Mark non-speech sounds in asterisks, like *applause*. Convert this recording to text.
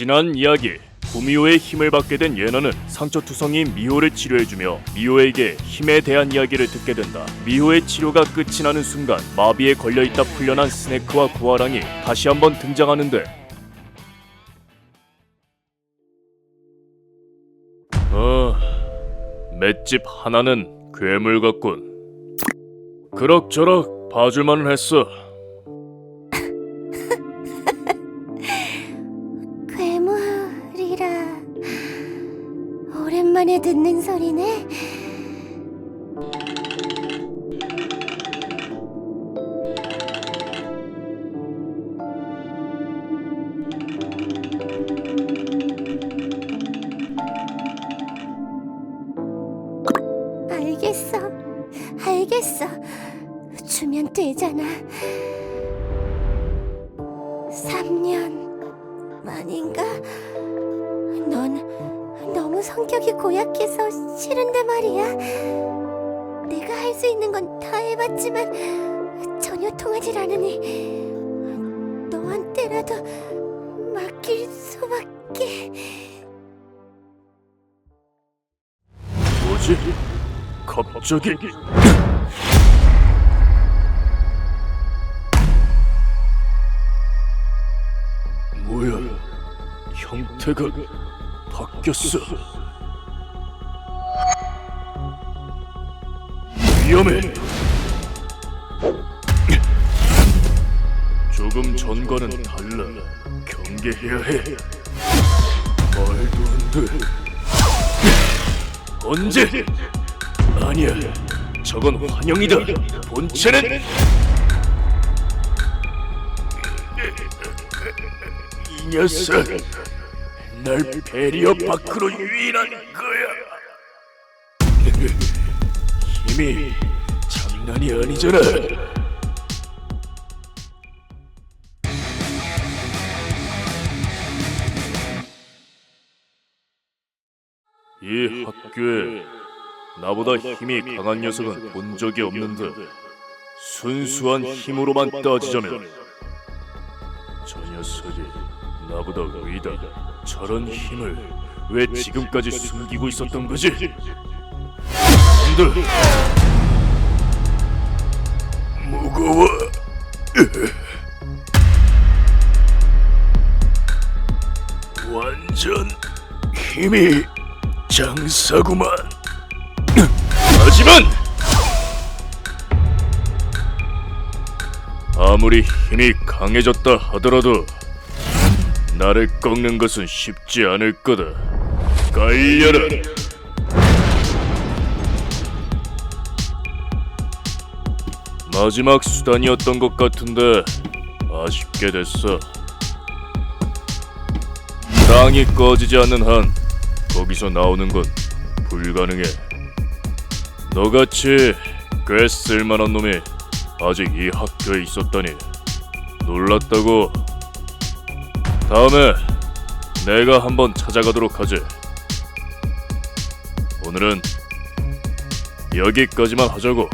지난 이야기 구미호의 힘을 받게 된 예나는 상처투성인 미호를 치료해주며 미호에게 힘에 대한 이야기를 듣게 된다. 미호의 치료가 끝이 나는 순간 마비에 걸려있다 풀려난 스네크와 구아랑이 다시 한번 등장하는데 어... 맷집 하나는 괴물 같군. 그럭저럭 봐줄만은 했어. 오랜만에 듣는 소리네. 알겠어, 알겠어. 주면 되잖아. 3년 만인가? 성격이 고약해서 싫은데 말이야. 내가 할 수 있는 건 다 해봤지만 전혀 통하질 않으니 너한테라도 맡길 수밖에. 뭐지? 갑자기? 뭐야? 형태가 바뀌었어. 위험해. 조금 전과는 달라. 경계해야 해. 말도 안 돼. 언제? 아니야. 저건 환영이다. 본체는 이 녀석 날 배리어 밖으로 유인한 거야. *laughs* 힘이 장난이 아니잖아. 이 학교에 나보다 힘이 강한 녀석은 본 적이 없는데 순수한 힘으로만 따지자면 저 녀석이 나보다 위다. 저런 힘을 왜 지금까지 숨기고 있었던 거지? 안돼 무거워. 완전 힘이 장사구만. 하지만 아무리 힘이 강해졌다 하더라도 나를 꺾는 것은 쉽지 않을 거다. 깔려라. 마지막 수단이었던 것 같은데 아쉽게 됐어. 땅이 꺼지지 않는 한 거기서 나오는 건 불가능해. 너같이 꽤 쓸만한 놈이 아직 이 학교에 있었다니 놀랐다고. 다음에 내가 한번 찾아가도록 하지. 오늘은 여기까지만 하자고.